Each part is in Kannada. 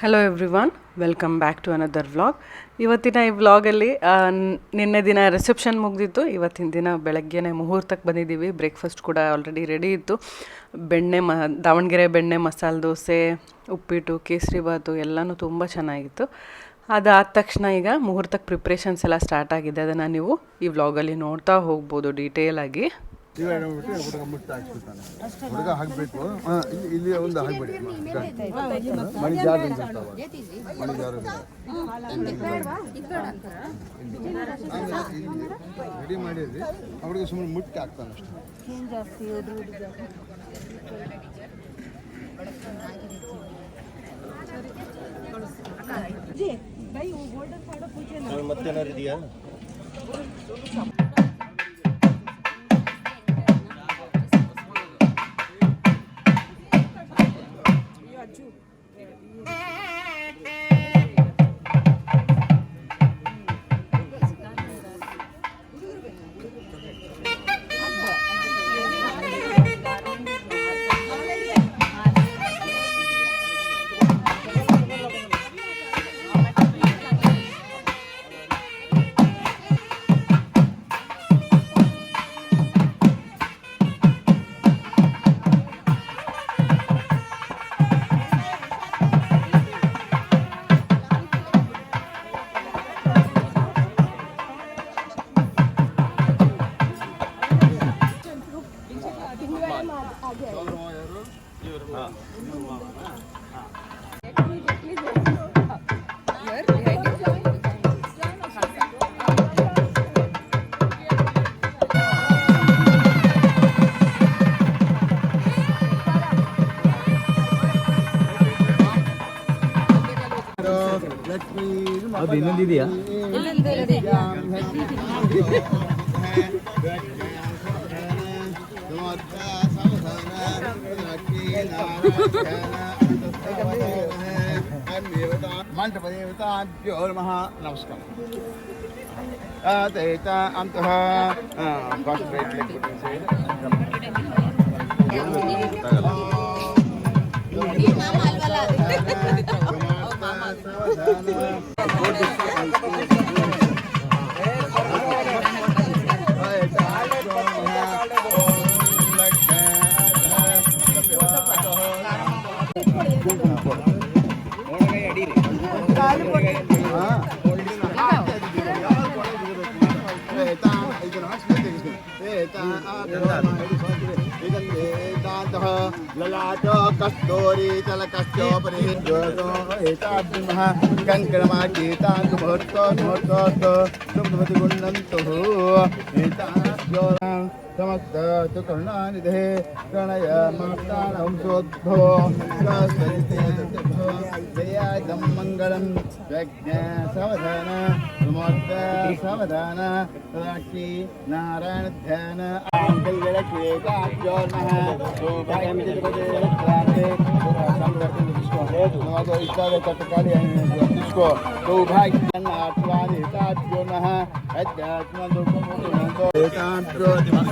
Hello everyone welcome back to another vlog ಇವತ್ತಿನ ಈ ವ್ಲಾಗಲ್ಲಿ ನಿನ್ನೆ ದಿನ ರಿಸೆಪ್ಷನ್ ಮುಗಿದಿತ್ತು. ಇವತ್ತಿನ ದಿನ ಬೆಳಗ್ಗೆನೇ ಮುಹೂರ್ತಕ್ಕೆ ಬಂದಿದ್ದೀವಿ. ಬ್ರೇಕ್ಫಾಸ್ಟ್ ಕೂಡ ಆಲ್ರೆಡಿ ರೆಡಿ ಇತ್ತು. ಬೆಣ್ಣೆ ಮ, ದಾವಣಗೆರೆ ಬೆಣ್ಣೆ ಮಸಾಲೆ ದೋಸೆ, ಉಪ್ಪಿಟ್ಟು ಕೇಸರಿಬಾತು ಎಲ್ಲನೂ ತುಂಬ ಚೆನ್ನಾಗಿತ್ತು. ಅದಾದ ತಕ್ಷಣ ಈಗ ಮುಹೂರ್ತಕ್ಕೆ ಪ್ರಿಪ್ರೇಷನ್ಸ್ ಎಲ್ಲ ಸ್ಟಾರ್ಟ್ ಆಗಿದೆ ಅದನ್ನು ನೀವು ಈ ವ್ಲಾಗಲ್ಲಿ ನೋಡ್ತಾ ಹೋಗ್ಬೋದು ಡೀಟೇಲಾಗಿ ಇವ ಹೇಳ್ಬಿಟ್ಟು ಹುಡುಗ ಮುಟ್ಟ ಹಾಕ್ಬಿಡ್ತಾನೆ ಹುಡುಗ ಹಾಕ್ಬೇಕು ಇಲ್ಲಿ- ಒಂದು ಹಾಕ್ಬಿಡಿ ಮಣಿ ಜಾರು ಮಣಿ ಜಾರು ರೆಡಿ ಮಾಡಿದ್ರಿ ಅವ್ರಿಗೆ ಸುಮ್ಮನೆ ಮುಟ್ಟಿ ಹಾಕ್ತಾನೆ ಅಷ್ಟೇ ಮತ್ತೇನಾರು ಇದೆಯಾ ദിനം ദീദിയാ മണ്ഡപദേവതാഭ്യോ നമ നമസ്കാരം. അന്തഃ കോൺസെൻട്രേറ്റ് Да, да, да. ऋषभः ललाट कस्तूरी तलकश्चोपरि हिताब्धिमः कङ्कणमाचीताङ्गमुहूर्तो मुहूर्तो सुमति गुण्णन्तुः एताभ्यो समस्तचतुर्णानिधे प्रणयमात्तानवंशोद्भवो जयाजं मङ्गलं प्रज्ञा सवधान सुमोक्त सवधान साक्षी नारायणध्यान सौभाग्यनाथवादिताभ्यो नः अध्यात्मदुःखमुखो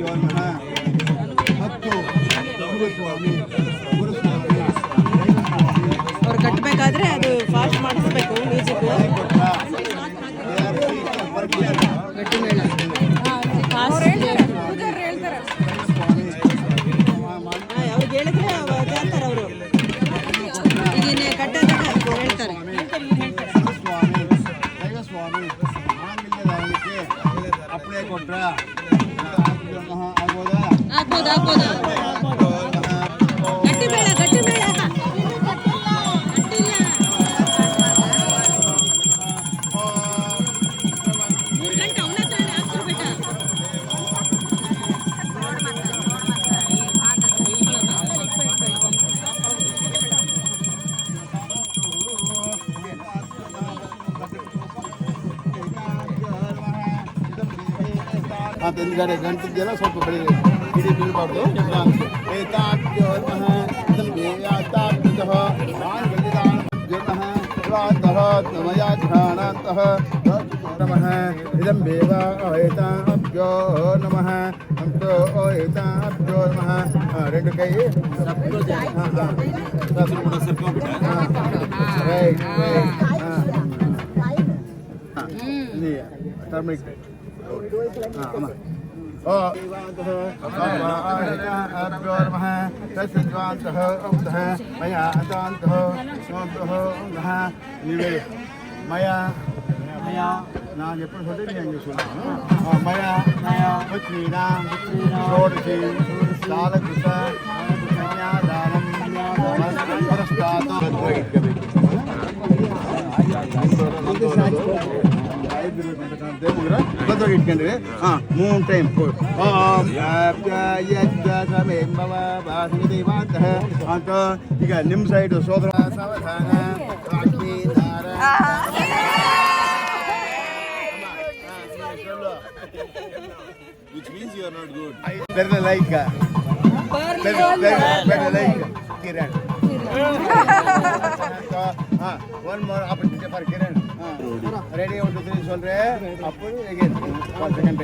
ನಮಃ ಮತ್ತು ಗುರುಸ್ವಾಮಿ ಗುರುಸ್ವಾಮಿ ಅವ್ರು ಕಟ್ಟಬೇಕಾದ್ರೆ ಅದು ಫಾಸ್ಟ್ ಮಾಡಿಸ್ಬೇಕು ಮ್ಯೂಸಿಕ್ ಅವ್ರಿಗೆ ಹೇಳಿದ್ರೆ ಹೇಳ್ತಾರೆ ಅವರು ಈಗಿನ ಕಟ್ಟೋದಾಗ ಹೇಳ್ತಾರೆ ಸ್ವಾಮಿ ಸ್ವಾಮಿ ಅಪ್ಲೈ ಅಂತ ಹಿಂದ್ಗಡೆ ಗಂಟಿದ್ದೆಲ್ಲ ಸ್ವಲ್ಪ ಬೆಳಿಬೇಕು ಇಡೀ ಬೀಳಬಾರ್ದು ಏತಾಭ್ಯೋ ನಮಃ ದಂಬೇಯಾತಾಭ್ಯತಃ ಮಾನ್ಗಲಿದಾನಭ್ಯನಃ ಶಿವಾಂತಃ ನಮಯಾ ಘ್ರಾಣಾಂತಃ ನಮಃ ಇದಂ ಬೇವ ಏತಾಭ್ಯೋ ನಮಃ ಅಂತೋ ಏತಾಭ್ಯೋ ನಮಃ ಹಾಂ రెండు ಕೈ ರೈಟ್ ರೈಟ್ ಹಾಂ ಟರ್ಮಿಕ್ ಹಾಂ ಅಮ್ಮ अभ्योर्मः तस्य ज्वान्तः औधः मया अदान्तः स्वान्तः औधः निवे मया मया नाम एप्पड़ होते नहीं आएँगे सुना मया मया पत्नीनां षोडशी कालकृता कन्यादानं परस्तात् ಭದ್ರವಾಗಿ ಇಟ್ಕೊಂಡ್ರಿ ಹಾ ಮೂರು ಟೈಮ್ ಓಂ ಭವ ದೇವಾಂತಃ ಅಂತ ಈಗ ನಿಮ್ಮ ಸೈಡ್ ಸೋದರ ಸಾವಧಾನ ರಾಜ್ಞಿ Which means you are not good. Better like better, better, better like Kiran. One more opportunity for Kiran. Ready, one, two, three, soldier. Upward again. One second.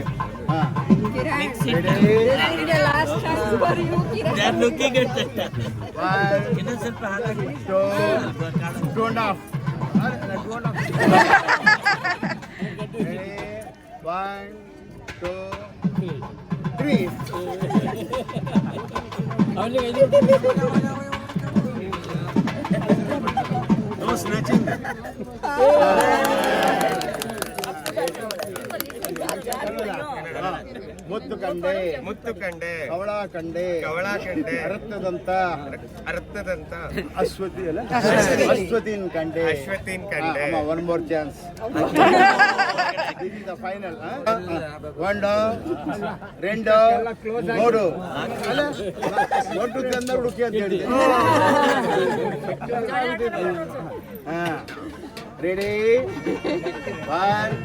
Kiran, last chance they're looking at that. One, two, two and a half. Two and a half. Ready, one, two, three. no snatching. ಮುತ್ತು ಕಂಡೆ. ಮುತ್ತು ಕಂಡೆ. ಕವಳ ಕಂಡೆ. ಕವಳ ಕಂಡೆ. ಅರತ್ತದಂತ ಅರತ್ತದಂತ ಅಶ್ವತಿ ಅಲ್ಲ? ಅಶ್ವತಿನ್ ಕಂಡೆ. ಅಶ್ವತಿನ್ ಕಂಡೆ. ಒನ್ ಮೋರ್ ಚಾನ್ಸ್ ಫೈನಲ್ ಒಂದು ರೆಂಡು ಮೂರು ಒಟ್ಟು ತಂದ ಹುಡುಕಿ ಅಂತ ಹೇಳಿ ready one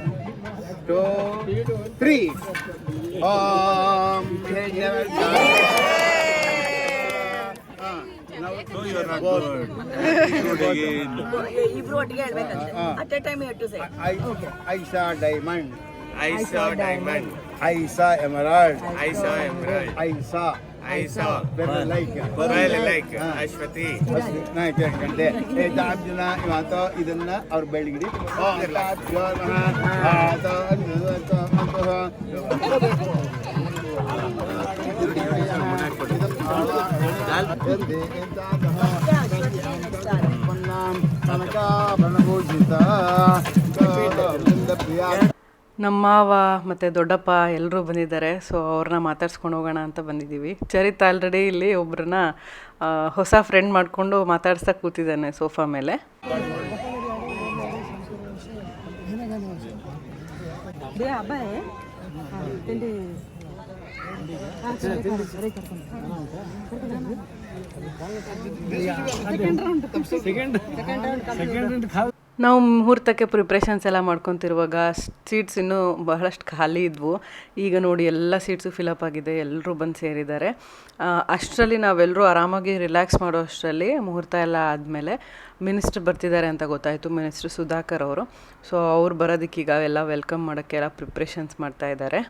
two three Om No, you are not good. Good again. ಇಬ್ರು ಒಟ್ಟಿಗೆ ಹೇಳ್ಬೇಕಂತೆ ಹಾ. At a time to say I saw diamond I saw diamond I saw emerald I saw emerald I saw ಐಸಾ ಬೆಲ್ಲ ಲೈಕ್ ಅಶ್ವತಿ ಜನ ಇವತ್ತ ಇದನ್ನ ಅವ್ರ ಬೆಳಗಿಡಿ ನಮ್ಮ ಮಾವ ಮತ್ತು ದೊಡ್ಡಪ್ಪ ಎಲ್ಲರೂ ಬಂದಿದ್ದಾರೆ ಸೊ ಅವ್ರನ್ನ ಮಾತಾಡ್ಸ್ಕೊಂಡು ಹೋಗೋಣ ಅಂತ ಬಂದಿದ್ದೀವಿ. ಚರಿತ್ ಆಲ್ರೆಡಿ ಇಲ್ಲಿ ಒಬ್ಬರನ್ನ ಹೊಸ ಫ್ರೆಂಡ್ ಮಾಡಿಕೊಂಡು ಮಾತಾಡ್ಸಕ್ಕೆ ಕೂತಿದ್ದಾನೆ ಸೋಫಾ ಮೇಲೆ. ನಾವು ಮುಹೂರ್ತಕ್ಕೆ ಪ್ರಿಪ್ರೇಷನ್ಸ್ ಎಲ್ಲ ಮಾಡ್ಕೊತಿರುವಾಗ ಸೀಟ್ಸ್ ಇನ್ನೂ ಬಹಳಷ್ಟು ಖಾಲಿ ಇದ್ವು. ಈಗ ನೋಡಿ ಎಲ್ಲ ಸೀಟ್ಸು ಫಿಲಪ್ ಆಗಿದೆ ಎಲ್ಲರೂ ಬಂದು ಸೇರಿದ್ದಾರೆ. ಅಷ್ಟರಲ್ಲಿ ನಾವೆಲ್ಲರೂ ಆರಾಮಾಗಿ ರಿಲ್ಯಾಕ್ಸ್ ಮಾಡೋ ಅಷ್ಟರಲ್ಲಿ ಮುಹೂರ್ತ ಎಲ್ಲ ಆದಮೇಲೆ ಮಿನಿಸ್ಟ್ರ್ ಬರ್ತಿದ್ದಾರೆ ಅಂತ ಗೊತ್ತಾಯಿತು ಮಿನಿಸ್ಟ್ರ್ ಸುಧಾಕರ್ ಅವರು. ಸೊ ಅವ್ರು ಬರೋದಕ್ಕೀಗ ಎಲ್ಲ ವೆಲ್ಕಮ್ ಮಾಡೋಕ್ಕೆಲ್ಲ ಪ್ರಿಪ್ರೇಷನ್ಸ್ ಮಾಡ್ತಾ ಇದ್ದಾರೆ.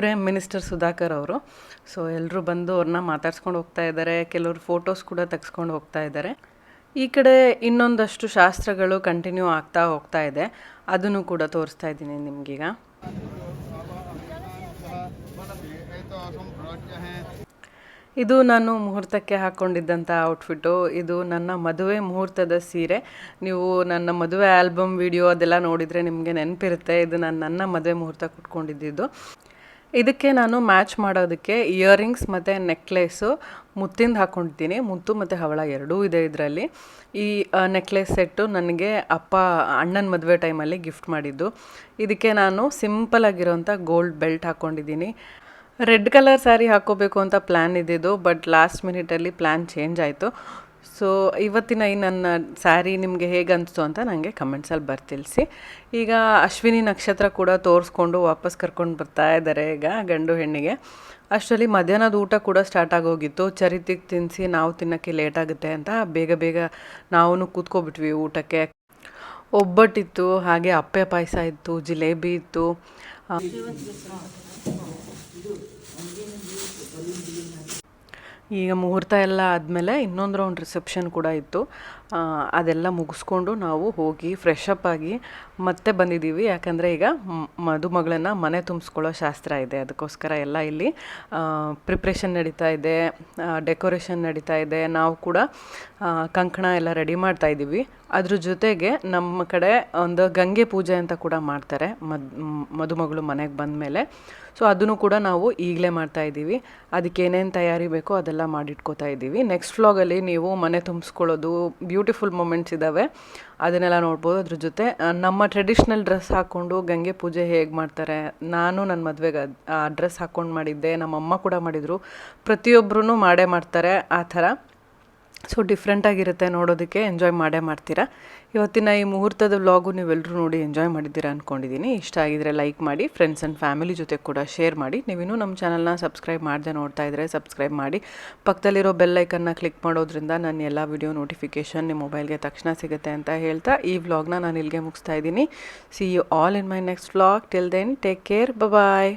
ಇವರೇ ಮಿನಿಸ್ಟರ್ ಸುಧಾಕರ್ ಅವರು. ಸೊ ಎಲ್ಲರೂ ಬಂದು ಅವ್ರನ್ನ ಮಾತಾಡ್ಸ್ಕೊಂಡು ಹೋಗ್ತಾ ಇದ್ದಾರೆ ಕೆಲವರು ಫೋಟೋಸ್ ಕೂಡ ತೆಗೆಸ್ಕೊಂಡು ಹೋಗ್ತಾ ಇದ್ದಾರೆ ಈ ಕಡೆ ಇನ್ನೊಂದಷ್ಟು ಶಾಸ್ತ್ರಗಳು ಕಂಟಿನ್ಯೂ ಆಗ್ತಾ ಹೋಗ್ತಾ ಇದೆ. ಅದನ್ನು ಕೂಡ ತೋರಿಸ್ತಾ ಇದ್ದೀನಿ ನಿಮಗೀಗ. ಇದು ನಾನು ಮುಹೂರ್ತಕ್ಕೆ ಹಾಕ್ಕೊಂಡಿದ್ದಂಥ ಔಟ್ಫಿಟ್ಟು ಇದು ನನ್ನ ಮದುವೆ ಮುಹೂರ್ತದ ಸೀರೆ. ನೀವು ನನ್ನ ಮದುವೆ ಆಲ್ಬಮ್ ವಿಡಿಯೋ ಅದೆಲ್ಲ ನೋಡಿದರೆ ನಿಮಗೆ ನೆನಪಿರುತ್ತೆ. ಇದು ನಾನು ನನ್ನ ಮದುವೆ ಮುಹೂರ್ತ ಕುಟ್ಕೊಂಡಿದ್ದಿದ್ದು ಇದಕ್ಕೆ ನಾನು ಮ್ಯಾಚ್ ಮಾಡೋದಕ್ಕೆ ಇಯರಿಂಗ್ಸ್ ಮತ್ತು ನೆಕ್ಲೆಸ್ಸು ಮುತ್ತಿಂದ ಹಾಕ್ಕೊಂಡಿದ್ದೀನಿ ಮುತ್ತು ಮತ್ತು ಹವಳ ಎರಡೂ ಇದೆ ಇದರಲ್ಲಿ. ಈ ನೆಕ್ಲೆಸ್ ಸೆಟ್ಟು ನನಗೆ ಅಪ್ಪ, ಅಣ್ಣನ ಮದುವೆ ಟೈಮಲ್ಲಿ ಗಿಫ್ಟ್ ಮಾಡಿದ್ದು. ಇದಕ್ಕೆ ನಾನು ಸಿಂಪಲ್ ಆಗಿರೋಂಥ ಗೋಲ್ಡ್ ಬೆಲ್ಟ್ ಹಾಕ್ಕೊಂಡಿದ್ದೀನಿ ರೆಡ್ ಕಲರ್ ಸ್ಯಾರಿ ಹಾಕೋಬೇಕು ಅಂತ ಪ್ಲ್ಯಾನ್ ಇದ್ದಿದ್ದು, ಬಟ್ ಲಾಸ್ಟ್ ಮಿನಿಟಲ್ಲಿ ಪ್ಲ್ಯಾನ್ ಚೇಂಜ್ ಆಯಿತು. ಸೊ ಇವತ್ತಿನ ಈ ನನ್ನ ಸ್ಯಾರಿ ನಿಮಗೆ ಹೇಗೆ ಅನಿಸ್ತು ಅಂತ ನನಗೆ ಕಮೆಂಟ್ಸಲ್ಲಿ ಬರ್ತಿಳಿಸಿ ಈಗ ಅಶ್ವಿನಿ ನಕ್ಷತ್ರ ಕೂಡ ತೋರಿಸ್ಕೊಂಡು ವಾಪಸ್ ಕರ್ಕೊಂಡು ಬರ್ತಾ ಇದ್ದಾರೆ ಈಗ ಗಂಡು ಹೆಣ್ಣಿಗೆ. ಅಷ್ಟರಲ್ಲಿ ಮಧ್ಯಾಹ್ನದ ಊಟ ಕೂಡ ಸ್ಟಾರ್ಟ್ ಆಗೋಗಿತ್ತು. ಚರಿತಿಗೆ ತಿನ್ನಿಸಿ ನಾವು ತಿನ್ನೋಕ್ಕೆ ಲೇಟ್ ಆಗುತ್ತೆ ಅಂತ ಬೇಗ ಬೇಗ ನಾವು ಕೂತ್ಕೊಬಿಟ್ವಿ ಊಟಕ್ಕೆ. ಒಬ್ಬಟ್ಟಿತ್ತು, ಹಾಗೆ ಅಪ್ಪೆ ಪಾಯಸ ಇತ್ತು, ಜಿಲೇಬಿ ಇತ್ತು ಆ, ಈಗ ಮುಹೂರ್ತ ಎಲ್ಲ ಆದಮೇಲೆ ಇನ್ನೊಂದು ರೌಂಡ್ ರಿಸೆಪ್ಷನ್ ಕೂಡ ಇತ್ತು. ಅದೆಲ್ಲ ಮುಗಿಸ್ಕೊಂಡು ನಾವು ಹೋಗಿ ಫ್ರೆಶ್ ಅಪ್ ಆಗಿ ಮತ್ತೆ ಬಂದಿದ್ದೀವಿ. ಯಾಕಂದರೆ ಈಗ ಮದುಮಗಳನ್ನ ಮನೆ ತುಂಬಿಸ್ಕೊಳ್ಳೋ ಶಾಸ್ತ್ರ ಇದೆ. ಅದಕ್ಕೋಸ್ಕರ ಎಲ್ಲ ಇಲ್ಲಿ ಪ್ರಿಪ್ರೇಷನ್ ನಡೀತಾ ಇದೆ ಡೆಕೋರೇಷನ್ ನಡೀತಾ ಇದೆ. ನಾವು ಕೂಡ ಕಂಕಣ ಎಲ್ಲ ರೆಡಿ ಮಾಡ್ತಾ ಇದ್ದೀವಿ. ಅದ್ರ ಜೊತೆಗೆ ನಮ್ಮ ಕಡೆ ಒಂದು ಗಂಗೆ ಪೂಜೆ ಅಂತ ಕೂಡ ಮಾಡ್ತಾರೆ ಮದ್ ಮದುಮಗಳು ಮನೆಗೆ ಬಂದ ಮೇಲೆ ಸೊ ಅದನ್ನು ಕೂಡ ನಾವು ಈಗಲೇ ಮಾಡ್ತಾ ಇದ್ದೀವಿ. ಅದಕ್ಕೆ ಏನೇನು ತಯಾರಿ ಬೇಕೋ ಅದೆಲ್ಲ ಮಾಡಿಟ್ಕೋತಾ ಇದ್ದೀವಿ. ನೆಕ್ಸ್ಟ್ ಫ್ಲಾಗಲ್ಲಿ ನೀವು ಮನೆ ತುಂಬಿಸ್ಕೊಳ್ಳೋದು ಬ್ಯೂಟಿಫುಲ್ ಮೂಮೆಂಟ್ಸ್ ಇದ್ದಾವೆ ಅದನ್ನೆಲ್ಲ ನೋಡ್ಬೋದು ಅದ್ರ ಜೊತೆ. ನಮ್ಮ ಟ್ರೆಡಿಷ್ನಲ್ ಡ್ರೆಸ್ ಹಾಕ್ಕೊಂಡು ಗಂಗೆ ಪೂಜೆ ಹೇಗೆ ಮಾಡ್ತಾರೆ, ನಾನು ನನ್ನ ಮದುವೆಗೆ ಆ ಡ್ರೆಸ್ ಹಾಕ್ಕೊಂಡು ಮಾಡಿದ್ದೆ, ನಮ್ಮಮ್ಮ ಕೂಡ ಮಾಡಿದರು ಪ್ರತಿಯೊಬ್ಬರೂ ಮಾಡೇ ಮಾಡ್ತಾರೆ, ಆ ಥರ. ಸೊ ಡಿಫ್ರೆಂಟಾಗಿರುತ್ತೆ ನೋಡೋದಕ್ಕೆ ಎಂಜಾಯ್ ಮಾಡೇ ಮಾಡ್ತೀರಾ. ಇವತ್ತಿನ ಈ ಮುಹೂರ್ತದ ವ್ಲಾಗು ನೀವೆಲ್ಲರೂ ನೋಡಿ ಎಂಜಾಯ್ ಮಾಡಿದ್ದೀರಾ ಅಂದ್ಕೊಂಡಿದ್ದೀನಿ ಇಷ್ಟ ಆಗಿದ್ರೆ ಲೈಕ್ ಮಾಡಿ ಫ್ರೆಂಡ್ಸ್ ಆ್ಯಂಡ್ ಫ್ಯಾಮಿಲಿ ಜೊತೆ ಕೂಡ ಶೇರ್ ಮಾಡಿ. ನೀವಿನ್ನೂ ನಮ್ಮ ಚಾನಲ್ನ ಸಬ್ಸ್ಕ್ರೈಬ್ ಮಾಡದೆ ನೋಡ್ತಾ ಇದ್ದರೆ ಸಬ್ಸ್ಕ್ರೈಬ್ ಮಾಡಿ. ಪಕ್ಕದಲ್ಲಿರೋ ಬೆಲ್ ಐಕನ್ನ ಕ್ಲಿಕ್ ಮಾಡೋದ್ರಿಂದ ನನ್ನ ಎಲ್ಲ ವಿಡಿಯೋ ನೋಟಿಫಿಕೇಷನ್ ನಿಮ್ಮ ಮೊಬೈಲ್ಗೆ ತಕ್ಷಣ ಸಿಗುತ್ತೆ ಅಂತ ಹೇಳ್ತಾ ಈ ವ್ಲಾಗ್ನ ನಾನು ಇಲ್ಲಿಗೆ ಮುಗಿಸ್ತಾ ಇದ್ದೀನಿ. See you all in my next vlog till then take care bye